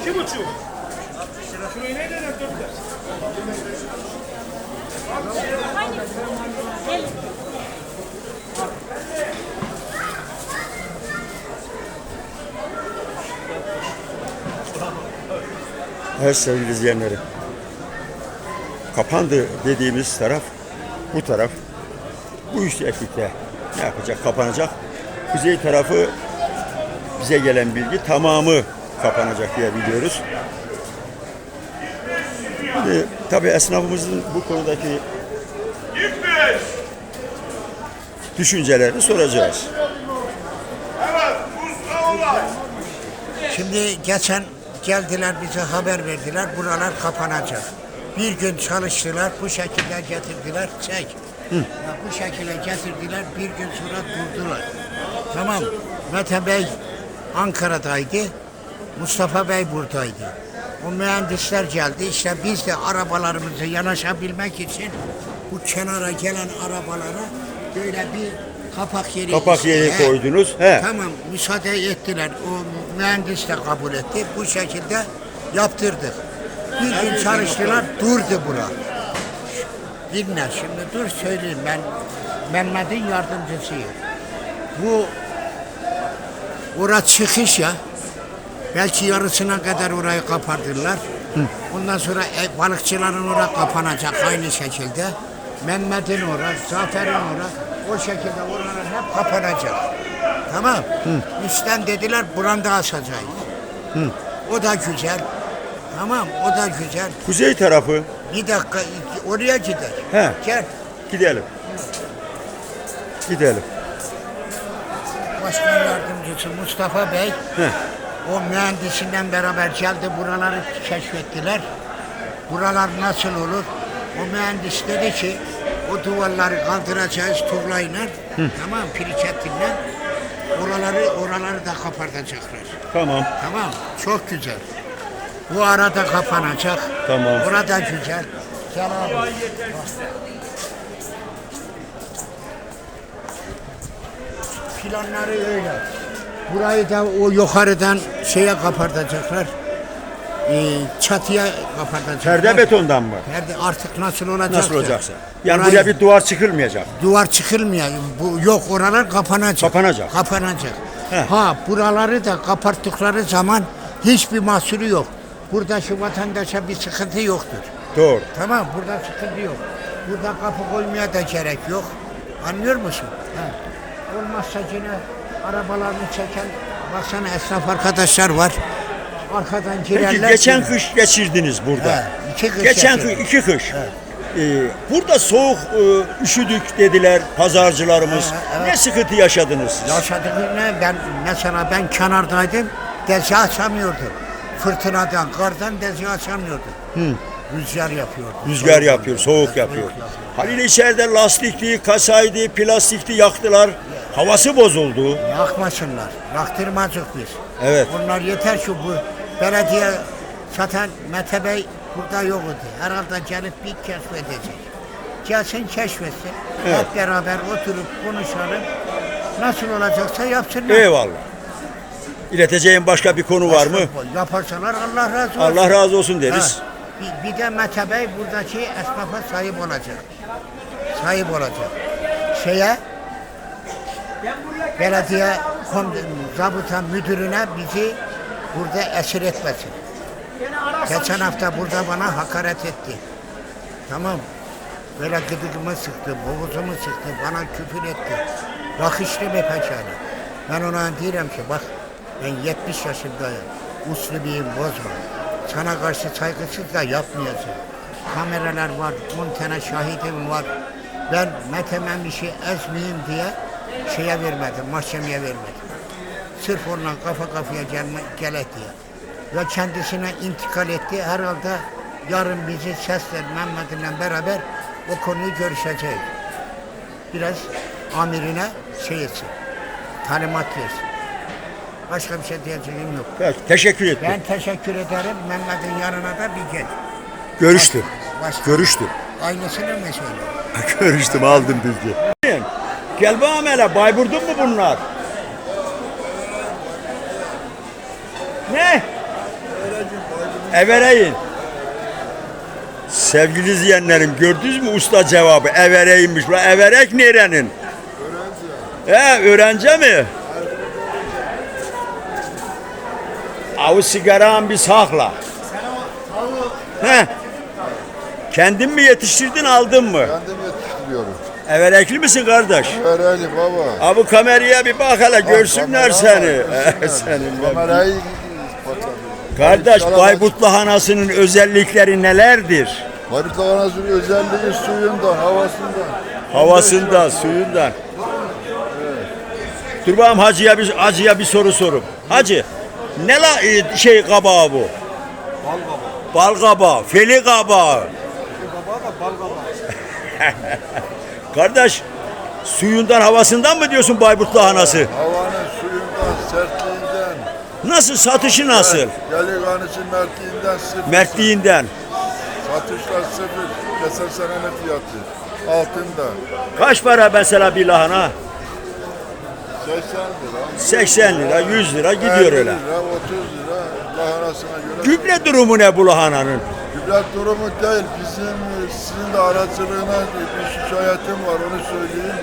İki buçuk. Şurayı ne kadar dörtler? Evet sevgili izleyenlerim. Kapandı dediğimiz taraf bu taraf. Bu üç erkekte ne yapacak? Kapanacak. Kuzey tarafı bize gelen bilgi tamamı kapanacak diye biliyoruz. Şimdi tabii esnafımızın bu konudaki düşüncelerini soracağız. Şimdi geçen geldiler bize haber verdiler buralar kapanacak. Bir gün çalıştılar bu şekilde getirdiler çek. Ya bu şekilde getirdiler bir gün sonra durdular. Tamam Mete Bey Ankara'daydı. Mustafa Bey buradaydı. O mühendisler geldi işte biz de arabalarımızı yanaşabilmek için bu kenara gelen arabalara böyle bir kapak yeri Kapak yeri He. koydunuz. He. Tamam müsaade ettiler. O mühendis de kabul etti. Bu şekilde yaptırdık. Bir gün çalıştılar durdu bura. Dinle şimdi dur söyleyeyim ben Mehmet'in yardımcısıyım. Bu ora çıkış ya. Belki yarısına kadar orayı kapatırlar. Ondan sonra e, balıkçıların orası kapanacak aynı şekilde. Mehmet'in orası, Zafer'in orası. O şekilde oralar hep kapanacak. Tamam. Üstten dediler buranda asacağız. O da güzel. Tamam o da güzel. Kuzey tarafı Bir dakika iki- oraya gider. He. Gel. gidelim. Gidelim. Başkan yardımcısı Mustafa Bey Heh. o mühendisinden beraber geldi buraları keşfettiler. Buralar nasıl olur? O mühendis dedi ki o duvarları kaldıracağız tuğlayla. Tamam piriketinle. Oraları oraları da kapatacaklar. Tamam. Tamam çok güzel. Bu arada kapanacak. Tamam. Burada güzel. Gel abi. Planları öyle. Burayı da o yukarıdan şeye kapatacaklar. Ee, çatıya kapatacaklar. Perde betondan mı? Perde artık nasıl olacak? Nasıl olacaksa. Yani Orayı- buraya bir duvar çıkılmayacak. duvar çıkılmıyor. Bu yok oralar kapanacak. Kapanacak. Kapanacak. Heh. Ha buraları da kapattıkları zaman hiçbir mahsuru yok. Burada şu vatandaşa bir sıkıntı yoktur. Doğru. Tamam burada sıkıntı yok. Burada kapı koymaya da gerek yok. Anlıyor musun? Ha. Olmazsa yine arabalarını çeken baksana esnaf arkadaşlar var. Arkadan girerler. Peki geçen kış geçirdiniz burada. He, iki kış geçen kış, iki kış. Ee, burada soğuk e, üşüdük dediler pazarcılarımız. He, evet. Ne sıkıntı yaşadınız siz? Yaşadığını ben mesela ben kenardaydım. Dezi açamıyordum. Fırtınadan, kardan dezi açamıyordum. Rüzgar yapıyordu. Rüzgar Soğuk yapıyor, soğuk yapıyordu. yapıyor. Halil içeride lastikti, kasaydı, plastikti yaktılar. Havası bozuldu. Yakmasınlar. Yaktırmazdık biz. Evet. Bunlar yeter ki bu belediye zaten Mete Bey burada yok idi. Herhalde gelip bir keşfedecek. Gelsin keşfetsin. Evet. Hep beraber oturup konuşalım. Nasıl olacaksa yapsınlar. Eyvallah. İleteceğim başka bir konu var mı? Yaparsalar Allah razı olsun. Allah razı olsun deriz. Ha, Bir, bir de Mete Bey buradaki esnafa sahip olacak. Sahip olacak. Şeye belediye zabıta müdürüne bizi burada esir etmesin. Geçen hafta burada bana hakaret etti. Tamam. Böyle gıdıgımı sıktı, boğazumu sıktı, bana küfür etti. Bakışlı bir pekala. Ben ona diyorum ki bak ben 70 yaşındayım. Uslubiyim bozma. Sana karşı saygısız da yapmayacağım. Kameralar var, 10 tane şahidim var. Ben Mete Memiş'i ezmeyeyim diye şeye vermedim, mahkemeye vermedim. Sırf onunla kafa kafaya gelme, gele diye. Ve kendisine intikal etti. Herhalde yarın bizi sesler Mehmet'le beraber o konuyu görüşeceğiz. Biraz amirine şey etsin, talimat versin. Başka bir şey diyeceğim yok. Peki, teşekkür ettim. Ben teşekkür ederim. Mehmet'in yanına da bir gel. Görüştüm. Başka- Görüştüm. Aynısını mı söyle? Görüştüm aldım bilgi. Gel bakalım hele Bayburt'un mu bunlar? Ne? Evereyin. Sevgili izleyenlerim gördünüz mü usta cevabı? Evereymiş. La Everek nerenin? He öğrenci mi? Avu sigaran bir sakla. He. Kendin mi yetiştirdin aldın mı? Kendim yetiştiriyorum. Everekli misin kardeş? Öğrenim baba. Abi kameraya bir bak hele görsünler seni. Senin ben- Kamerayı patladı. Kardeş Bayburt lahanasının özellikleri nelerdir? Bayburt lahanasının özelliği suyundan, havasından. Havasından, suyundan. Dur bakalım hacıya bir, hacıya bir soru sorup. Hacı, ne la e, şey kabağı bu? Bal kabağı. Bal kabağı, feli kabağı. Kardeş, suyundan, havasından mı diyorsun Bayburt lahanası? Havanın suyundan, sertliğinden, Nasıl, satışı nasıl? Geliganısı mertliğinden sıfır. Mertliğinden. Satışlar sıfır. Keser senenin fiyatı. Altında. Kaç para mesela bir lahana? 80 lira. 80 lira, 100 lira 50 gidiyor öyle. lira, 30 lira. Lahanasına göre. Gübre durumu ne bu lahananın? Gübre durumu değil. Bizim sizin de aracılığına bir şikayetim var onu söyleyeyim.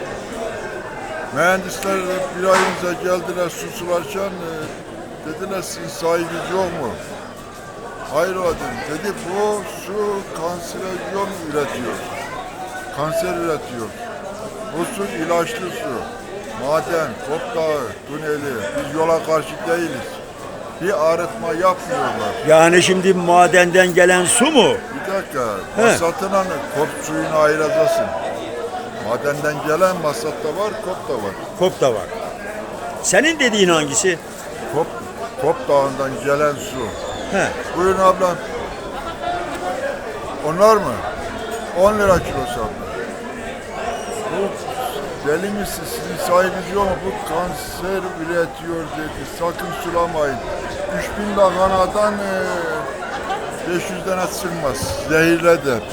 Mühendisler de bir ay önce geldiler su sularken e, dediler sizin sahibiniz yok mu? Hayır o dedim. Dedi bu su kanserojen üretiyor. Kanser üretiyor. Bu su ilaçlı su. Maden, Kop Dağı, Tuneli. Biz yola karşı değiliz. Bir arıtma yapmıyorlar. Yani şimdi madenden gelen su mu? Bir dakika. He. Masatına kop suyunu ayıracaksın. Madenden gelen masat da var, kop da var. Kop da var. Senin dediğin hangisi? Kop, kop dağından gelen su. He. Buyurun ablam. Onlar mı? 10 lira kilosu abla. Deli misin? Sizin sahibiniz yok mu? Bu kanser üretiyor dedi. Sakın sulamayın. 3000 lahanadan e, 500 tane sığmaz. Zehirledi.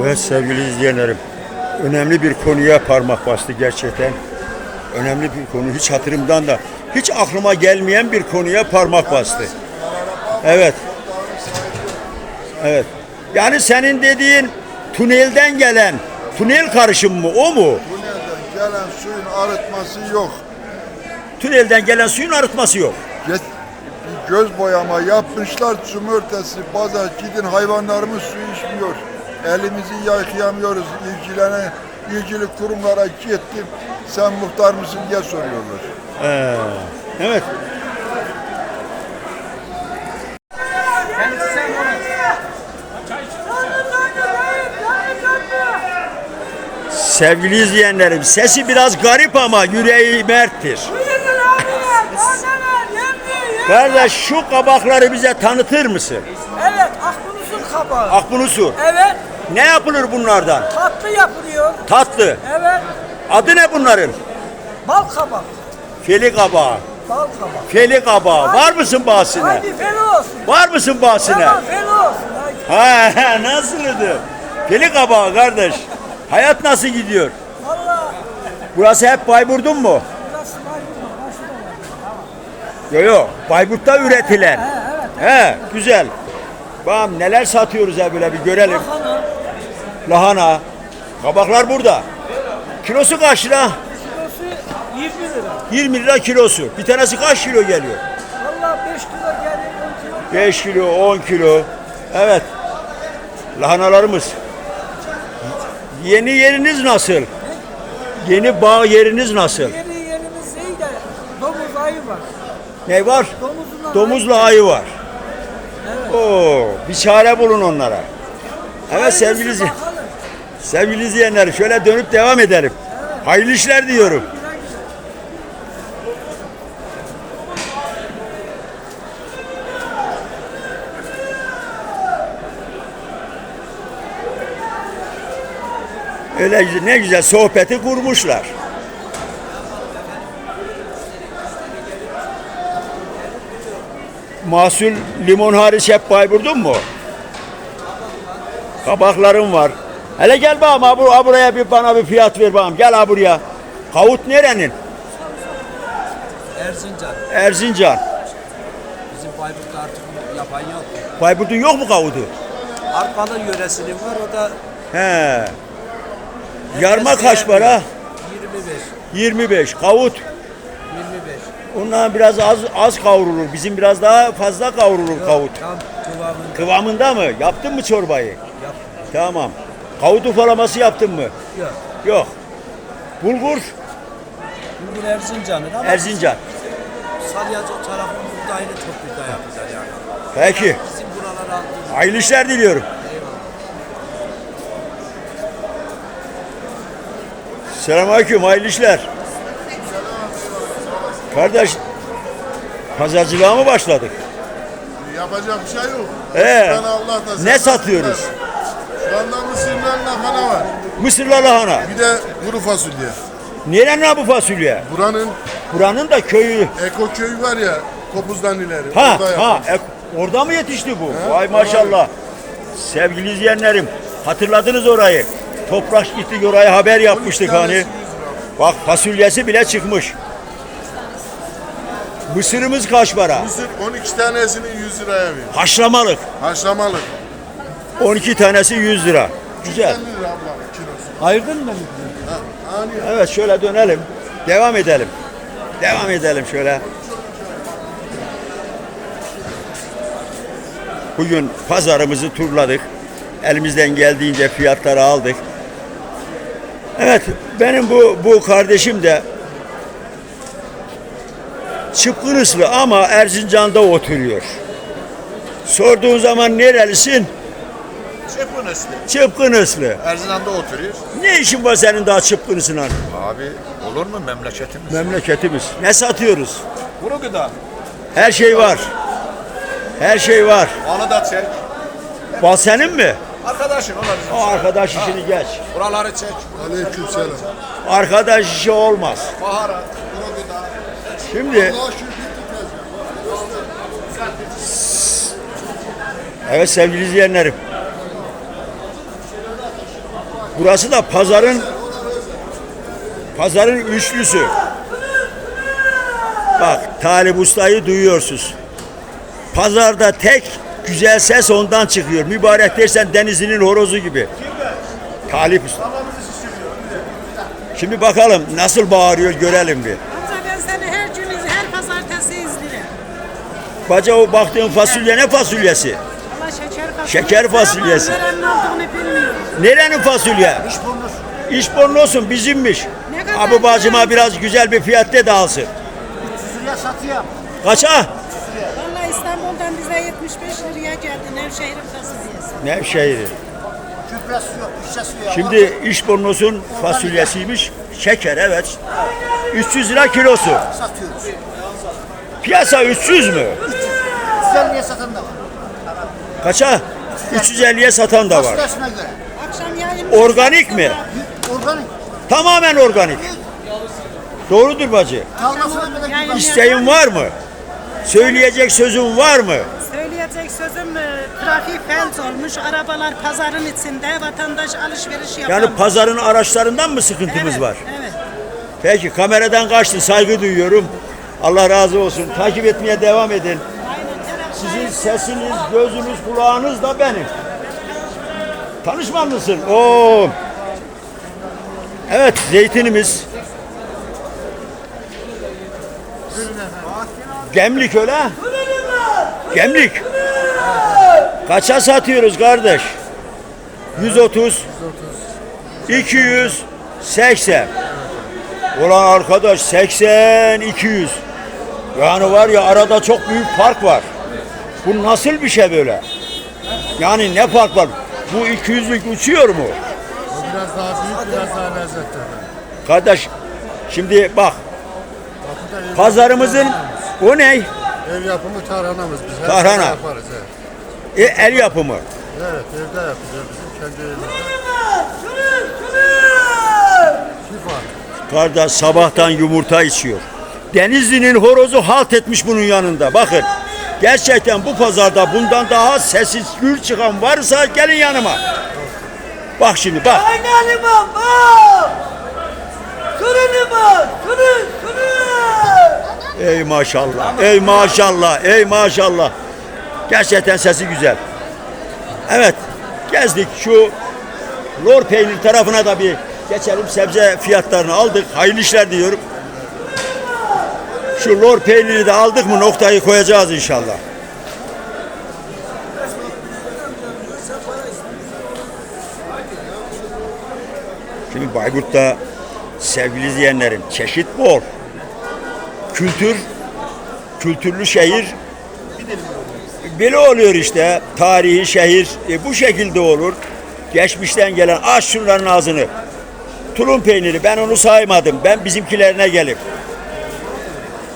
Evet sevgili izleyenlerim. Önemli bir konuya parmak bastı gerçekten. Önemli bir konu. Hiç hatırımdan da hiç aklıma gelmeyen bir konuya parmak bastı. Evet. Evet. Yani senin dediğin tünelden gelen tünel karışımı mı o mu? Gelen suyun arıtması yok. Tünelden gelen suyun arıtması yok. Bir göz boyama yapmışlar cumhurtesi pazar gidin hayvanlarımız su içmiyor. Elimizi yıkayamıyoruz ilgilene ilgili kurumlara gittim. Sen muhtar mısın diye soruyorlar. Ee, evet. Sevgili izleyenlerim sesi biraz garip ama yüreği merttir. Kardeş şu kabakları bize tanıtır mısın? Evet, akbunusun kabağı. Akbunusu. Evet, Ne yapılır bunlardan? tatlı yapılıyor. Tatlı. Evet, Adı ne bunların? bal kabak. Feli kabağı. Bal kabak. Feli kabağı. Var mısın bahsine? Hadi fel olsun. Var mısın bahsine? Tamam, fel olsun. Hadi. Ha, ha nasıldı? Feli kabağı kardeş. Hayat nasıl gidiyor? Valla, Burası hep Bayburt'un mu? burası var burada, başında var. Yok yok. Bayburt'ta üretilen. He, güzel. Bakalım neler satıyoruz ya böyle bir görelim. Bakalım, Lahana. Kabaklar burada. Kilosu kaç lira? kilosu 20 lira. 20 lira kilosu. Bir tanesi kaç kilo geliyor? Valla 5 kilo gelir, 10 kilo. 5 kilo, 10 kilo. Evet. Lahanalarımız. Yeni yeriniz nasıl? Yeni bağ yeriniz nasıl? Yeni yerimiz iyi de domuz ayı var. Ne var? Domuzun Domuzla ayı var. Oo, bir çare bulun onlara. Evet sevgili, izle- Bakalım. sevgili izleyenler şöyle dönüp devam edelim. Hayırlı işler diyorum. Öyle ne güzel sohbeti kurmuşlar. Mahsul limon hariç hep Bayburt'un mu? Kabaklarım var. Hele gel bu- ha buraya bir bana bir fiyat ver bakalım. Gel ha buraya. Kavut nerenin? Erzincan. Erzincan. Bizim Bayburt'ta artık yapan yok. Bayburt'un yok mu kavutu? Arpalı yöresinin var o da He. Yarma kaç para? beğenmiyor. 25. 25. Kavut 25. ondan biraz az az kavrulur. Bizim biraz daha fazla kavrulur kavut. Tam kıvamında Kıvamında mı? Yaptın mı çorbayı? yap. Tamam. Kavut ufalaması yaptın mı? Yok. Yok. Bulgur Bugün Erzincan'ın ama Erzincan. Salyacı tarafın buğdayını çok güzel yaptılar yani. Peki. Bizim buralara aldığımız Hayırlı işler diliyorum. Selamünaleyküm, hayırlı işler. Kardeş, pazarcılığa mı başladık? Yapacak bir şey yok. Ee, Allah da ne satıyoruz? Şu anda mısırla lahana var. Mısırla lahana. Bir de kuru fasulye. Nerenin ha bu fasulye? Buranın Buranın da köyü. Eko köyü var ya Kopuz'dan ileri. Ha, orada ha, e, orada mı yetişti bu? He, Vay maşallah. Sevgili izleyenlerim, hatırladınız orayı. Toprak gitti oraya haber yapmıştık hani. 100 lira. Bak fasulyesi bile çıkmış. Mısırımız kaç para? Mısır 12 tanesini 100 liraya veriyor. Haşlamalık. Haşlamalık. 12 tanesi 100 lira. Güzel. 50 lira abla kilosu. Ayırdın mı? Ha. Evet şöyle dönelim. Devam edelim. Devam edelim şöyle. Bugün pazarımızı turladık. Elimizden geldiğince fiyatları aldık. Evet, benim bu bu kardeşim de Çıpkınıslı ama Erzincan'da oturuyor. Sorduğun zaman nerelisin? Çırpınıslı. Çıpkınıslı. Erzincan'da oturuyor. Ne işin var senin daha Çıpkınısı'na? Abi olur mu memleketimiz? Memleketimiz. Ne satıyoruz? Kuru gıda. Her şey var. Her şey var. Onu da çek. Bal senin mi? Arkadaşın o da bizim. O arkadaş işini geç. Buraları çek. Aleykümselam. Arkadaş işi olmaz. Baharat, kuru gıda. Şimdi evet sevgili izleyenlerim. Burası da pazarın pazarın üçlüsü. Bak Talip Usta'yı duyuyorsunuz. Pazarda tek güzel ses ondan çıkıyor. Mübarek dersen denizinin horozu gibi. Talip Usta. Şimdi bakalım nasıl bağırıyor görelim bir. Amca ben seni her gün, her pazartesi izlerim. Baca o baktığın fasulye ne fasulyesi? Valla şeker fasulyesi. Şeker fasulyesi. Ama nerenin olduğunu bilmiyorum. Nerenin fasulye? İşbornu olsun bizimmiş. Ne kadar Abi bacıma biraz güzel bir fiyat de alsın. Liraya satıyorum. Kaça? Valla İstanbul'dan bize 75 liraya geldi Nevşehir'in fasulyesi. Nevşehir'i. Küpresi yok, işçesi yok. Şimdi işbornosun fasulyesiymiş. Şeker evet. 300 lira kilosu. satıyoruz. Piyasa 300 mü? Güzelliğe satan da var. Kaça? 350'ye satan da var. Fasulyesine göre. Akşam yayın. Organik mi? Organik. Tamamen organik. Doğrudur bacı. Kalmasına kadar İsteğin var mı? Söyleyecek sözün var mı? Söyleyecek sözüm e, trafik felç olmuş. Arabalar pazarın içinde vatandaş alışveriş yapamıyor. Yani pazarın araçlarından mı sıkıntımız evet, var? Evet. Peki kameradan kaçtın saygı duyuyorum. Allah razı olsun. Takip etmeye devam edin. Sizin sesiniz, gözünüz, kulağınız da benim. Tanışman mısın? Oo. Evet, zeytinimiz. Gemlik öyle. Gemlik. Kaça satıyoruz kardeş? 130. 200. 80. Ulan arkadaş 80 200. Yani var ya arada çok büyük fark var. Bu nasıl bir şey böyle? Yani ne fark var? Bu 200'lük uçuyor mu? Biraz daha büyük, biraz daha lezzetli. Kardeş şimdi bak pazarımızın o ne? Ev yapımı tarhanamız biz. Her Tarhana. yaparız. Evet. E, el yapımı. evet, evde yapacağız bizim kendi evimizde. Şifa. Kardeş sabahtan yumurta içiyor. Denizli'nin horozu halt etmiş bunun yanında. Bakın gerçekten bu pazarda bundan daha sessiz gür çıkan varsa gelin yanıma. Bak şimdi bak. Aynalı baba. Su Fırını var. Fırın. Fırın. Ey maşallah. Ey maşallah. Ey maşallah. Gerçekten sesi güzel. Evet. Gezdik şu lor peynir tarafına da bir geçelim. Sebze fiyatlarını aldık. Hayırlı işler diyorum. Şu lor peynirini de aldık mı noktayı koyacağız inşallah. Şimdi Bayburt'ta sevgili izleyenlerim çeşit bol. Kültür, kültürlü şehir böyle oluyor işte. Tarihi şehir e, bu şekilde olur. Geçmişten gelen aç şunların ağzını. Tulum peyniri ben onu saymadım. Ben bizimkilerine gelip.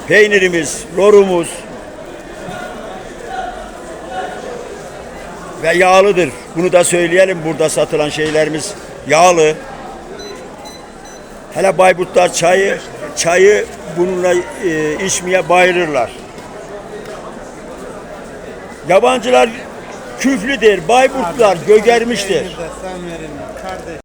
Peynirimiz, lorumuz ve yağlıdır. Bunu da söyleyelim. Burada satılan şeylerimiz yağlı. Hele Bayburtlar çayı çayı bununla e, içmeye bayılırlar. Yabancılar küflüdür, Bayburtlar gögermiştir.